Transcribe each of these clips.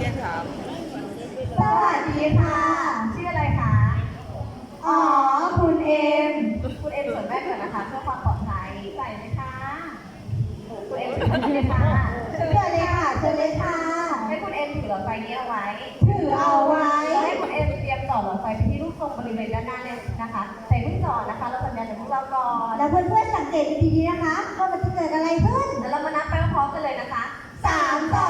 สวัสดีค่ะ ชื่ออะไรคะ อ๋อ คุณเอ็ม คุณเอ็มสวมแว่นก่อนนะคะเพื่อความปลอดภัยใส่ไหมคะคุณเอ็มถือไหมคะเชิญเลยค่ะเชิญเลยค่ะ ให้คุณเอ็มถือหลอดไฟนี้เอาไว้ ถือเอาไว้แล้วให้คุณเอ็มเตรียมต่อหลอดไฟไปที่รูปทรงบริเวณด้านหน้าเลยนะคะใส่เพิ่งต่อนะคะ เราสัญญาณจากพวกเราก่อนแล้วเพื่อนๆสังเกตดีๆนะคะว่ามันจะเกิดอะไรขึ้น แล้วเรามานับไปพร้อมๆกันเลยนะคะสามสอง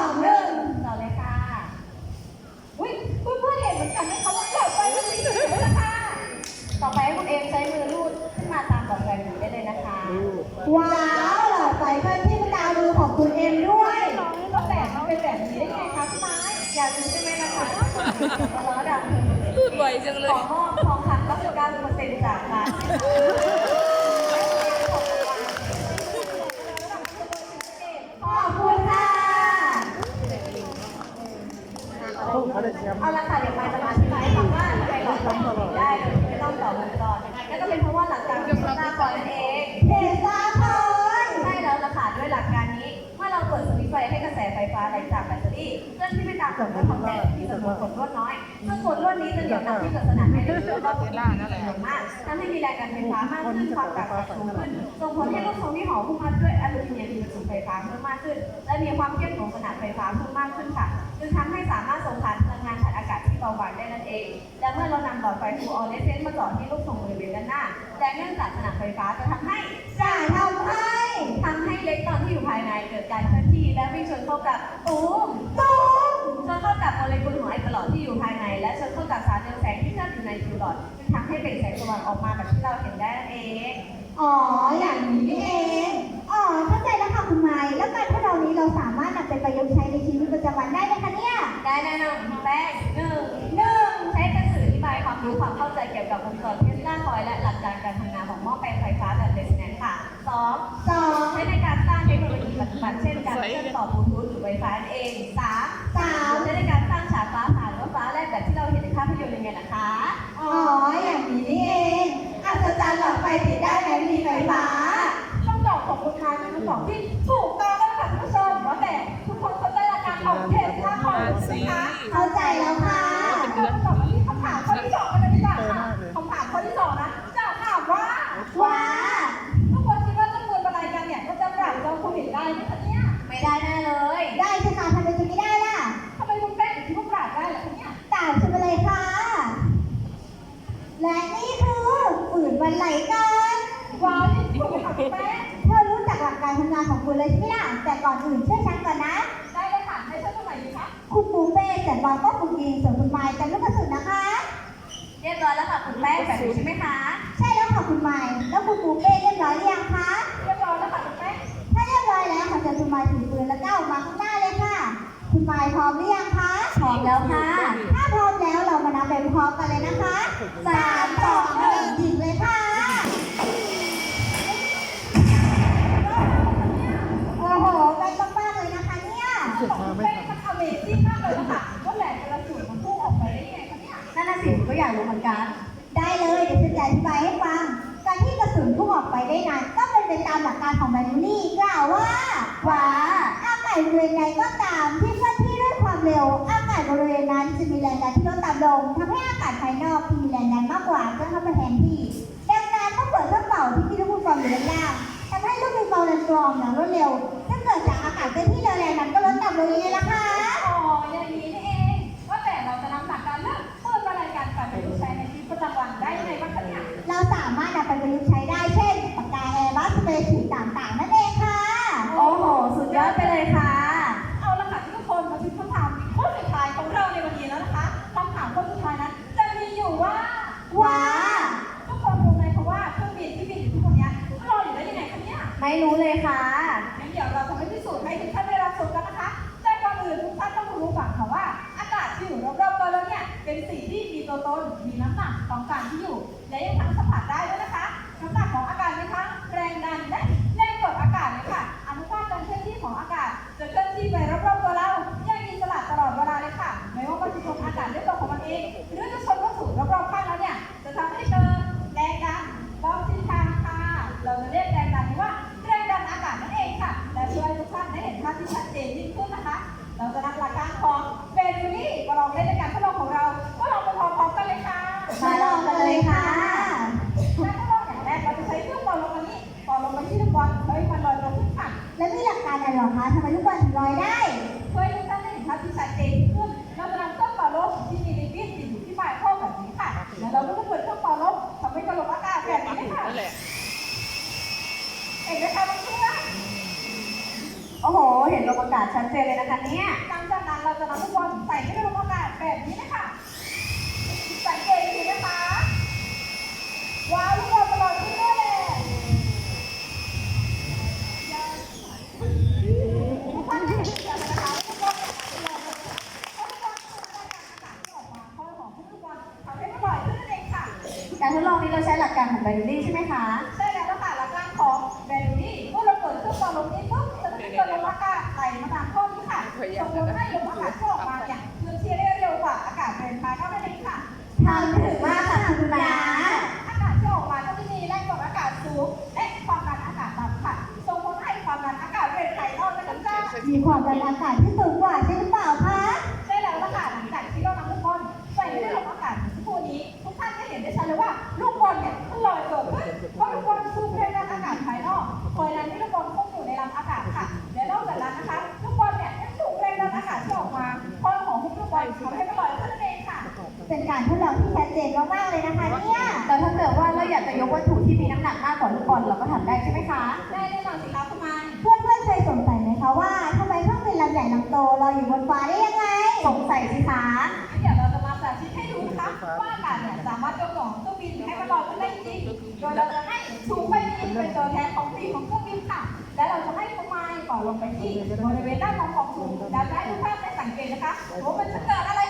ใช่ไหมนะคะล้อดับพูดบ่อยจังเลขย อมอบทองคำรับประกันเปอร์เซ็นต์จากร้านขอบคุณค่ะ เอาละค่ะเดี๋ยวมา เปิดสวิตช์ไฟให้กระแสไฟฟ้าไหลจากแบตเตอรี่เคลื่อนที่ไปตามกฎของแสงที่จำนวนผลรวดน้อยซึ่งผลรวดนี้จะเหนี่ยวนำที่เกิดสนั่นให้ในเรื่องรอบตัวที่มีจำนวนมากทำให้มีแรงดันไฟฟ้ามากขึ้นความดันสูงขึ้นส่งผลให้ลูกทรงที่ห่อหุ้มมาด้วยอลูมิเนียมมีประจุไฟฟ้าเพิ่มมากขึ้น และมีความเข้มของขนาดไฟฟ้าเพิ่มมากขึ้นค่ะจึงทำให้สามารถส่งผ่านพลังงานผ่านอากาศที่เบาบางได้นั่นเอง และเมื่อเรานำหลอดไฟฟูออเรสเซนต์มาต่อที่ลูกทรงบริเวณด้านหน้าแรงเนื่องจากขนาดไฟฟ้าจะทำให้จ่าทำให้ ตูมตุ้มชนเข้ากับโมเลกุลของไอประหลอดที่อยู่ภายใน และชนเข้ากับสารเรืองแสงที่เคลื่อนอยู่ในคิวหลอดจึงทำให้เปล่งแสงสว่างออกมาแบบที่เราเห็นได้นั่นเอง อ๋อ อย่างนี้นี่เอง อ๋อ เข้าใจแล้วค่ะคุณไม้แล้วการทดลองนี้เราสามารถนำไปประยุกต์ใช้ในชีวิตประจำวันได้ไหมคะเนี่ย ได้แน่นอนแป้งหนึ่งหนึ่งใช้เป็นสื่ออธิบายความรู้ความเข้าใจเกี่ยวกับวงจรเทสลาคอยล์และหลักการการทำงานของหม้อแปลงไฟฟ้าแบบเรสแนนค่ะสอง เองสามสามใช้ในการสร้างฉากฟ้าผ่านรถฟ้าแลบแบบที่เราเห็นในภาพยนตร์ยังไงนะคะ อ๋อ อย่างนี้นี่เองอัศจรรย์หลอดไฟติดได้ไหมมีไฟฟ้าคำตอบของคุณทายเป็นคำตอบที่ถูกต้องแล้วค่ะท่านผู้ชมว่าแต่ทุกคนเข้าใจหลักการของเทสลาคอยล์ใช่ไหมคะเข้าใจแล้วค่ะเรามาตอบกันที่คำถามข้อที่สองกันเลยดีกว่าค่ะคำถามข้อที่สองนะจะถามว่าว้า ไหลกันว้าวนี่ถูกไหมคะคุณแป้งเธอรู้จักหลักการทำงานของคุณเลยใช่ไหมล่ะ แต่ก่อนอื่นเชื่อฉันก่อนนะ ได้เลยค่ะให้ช่วยตรงไหนดีคะคุณปูเป้แต่วางก็คุณยิงส่วนคุณไม้แต่ลูกกระสุนนะคะ เรียบร้อยแล้วค่ะคุณแป้งแบบนี้ใช่ไหมคะ ใช่แล้วค่ะคุณไม้แล้วคุณปูเป้เรียบร้อยหรือยังคะ เรียบร้อยแล้วค่ะคุณแป้งถ้าเรียบร้อยแล้วขอเชิญคุณไม้ถือปืนแล้วก็ออกมาข้างหน้าเลยค่ะ คุณไม้พร้อมหรือยังคะ พร้อมแล้วค่ะ ถ้าพร้อมแล้วเรามานับไปพร้อมกันเลยนะคะสาม เหมือนกัน ได้เลยเดี๋ยวฉันจะอธิบายให้ฟัง การที่กระสุนพุ่งออกไปได้นั้นก็เป็นไปตามหลักการของแมนูนี่กล่าวว่าว่าอากาศบริเวณใดก็ตามที่เคลื่อนที่ด้วยความเร็ว อากาศบริเวณนั้นจะมีแรงดันที่ลดต่ำลงทำให้อากาศภายนอกที่มีแรงดันมากกว่าก็เข้ามาแทนที่ดังนั้นต้องเปิดเครื่องเป่าที่มีลูกปิงปองอยู่ด้านล่างทำให้ลูกปิงปองดันกรองอย่างรวดเร็ว ถ้าเกิดจากอากาศเคลื่อนที่เร็วแรงดันก็ลดต่ำลงยังไงล่ะคะอ๋ออย่างนี้นี่เอง สามารถนำไปประยุกต์ใช้ได้เช่นปากกาแอร์บัสเปรย์สีต่างๆนั่นเองค่ะ โอ้โห สุดยอดไปเลยค่ะ เอาละค่ะทุกคนมาถึงคำถามข้อสุดท้ายของเราในวันนี้แล้วนะคะคำถามข้อสุดท้ายนั้น จะมีอยู่ว่าว้าทุกคนรู้ไหมคะว่าเครื่องบินที่บินอยู่ทุกวันนี้ลอยอยู่ได้ยังไงคะเนี่ยไม่รู้เลยค่ะงั้นเดี๋ยวเราจะไปพิสูจน์ให้ทุกท่านได้รับชมกันนะคะแต่ก่อนอื่นทุกท่านต้องรู้ก่อนค่ะว่า อากาศที่อยู่รอบๆตัวเราเนี่ยเป็นสิ่งที่มีตัวตนมีน้ำหนักของการที่อยู่ และยังทั้งสัมผัสได้ด้วยนะคะน้ำหนักของอาการในทั้งแรงดันและแรงกดอากาศเลยค่ะอนุภาคการเคลื่อนที่ของอากาศ จะเคลื่อนที่ไปรอบๆตัวเราอย่างอิสระตลอดเวลาเลยค่ะ ไม่ว่ามันจะชนอากาศด้วยตัวของมันเอง หรือจะชนวัตถุรอบๆข้างเราเนี่ย จะทำให้เกิดแรงดันรอบทิศทางค่ะ เราจะเรียกแรงดันนี้ว่าแรงดันอากาศนั่นเองค่ะ และช่วยให้ทุกท่านได้เห็นภาพที่ชัดเจนยิ่งขึ้นนะคะ เราจะนำหลักการของเบลูนี่มาลองเล่นในการทดลองของเรา ด ชัดเจนเลยนะคะเนี่ยหลังจากนั้นเราจะนำทุกคนใส่เข้าไปบนอากาศแบบนี้นะคะสังเกตดีนะคะว้า ค่ะส่งผลให้ลมอากาศที่ออกมาเนี่ยเคลื่อนที่ได้เร็วกว่าอากาศเดินมาเข้านั่นเองค่ะทำถึงมากค่ะคุณนาอากาศที่ออกมาก็จะมีแรงกดอากาศสูงและความดันอากาศต่ำค่ะส่งผลให้ความดันอากาศเป็นไขรอดและกันจ้ามีความดันอากาศที่สูงกว่าใช่หรือเปล่าคะใช่แล้วล่ะค่ะหลังจากที่เรานำลูกบอลใส่ในลมอากาศเมื่อสักครู่นี้ ทุกท่านจะเห็นได้ชัดเลยว่าลูกบอลเนี่ยมันลอยตัวขึ้นเพราะลูกบอลสูบแรงดันอากาศภายนอกคอยนั้นที่ลูก ลูกบอลทำให้มันลอยขึ้นนั่นเองค่ะ เป็นการทดลองที่ชัดเจนมากๆเลยนะคะเนี่ยแต่ถ้าเกิดว่าเราอยากจะยกวัตถุที่มีน้ำหนักมากกว่าลูกบอลเราก็ทำได้ใช่ไหมคะ ได้แน่นอนสิคะคุณมายเพื่อนๆเคยสงสัยไหมคะว่าทำไมเครื่องบินลำใหญ่ลำโตลอยอยู่บนฟ้าได้ยังไง สงสัยสิคะ เดี๋ยวเราจะมาสาธิตให้ดูนะคะว่าอากาศเนี่ยสามารถยกของเครื่องบินให้มันลอยขึ้นได้จริงโดยเราจะให้ชูใบบินเป็นตัวแทนของปีกของเครื่องบินค่ะ และเราจะให้คุณมายก่อนลงไปที่บริเวณด้านบนของศู โหมันจะเกิดอะไร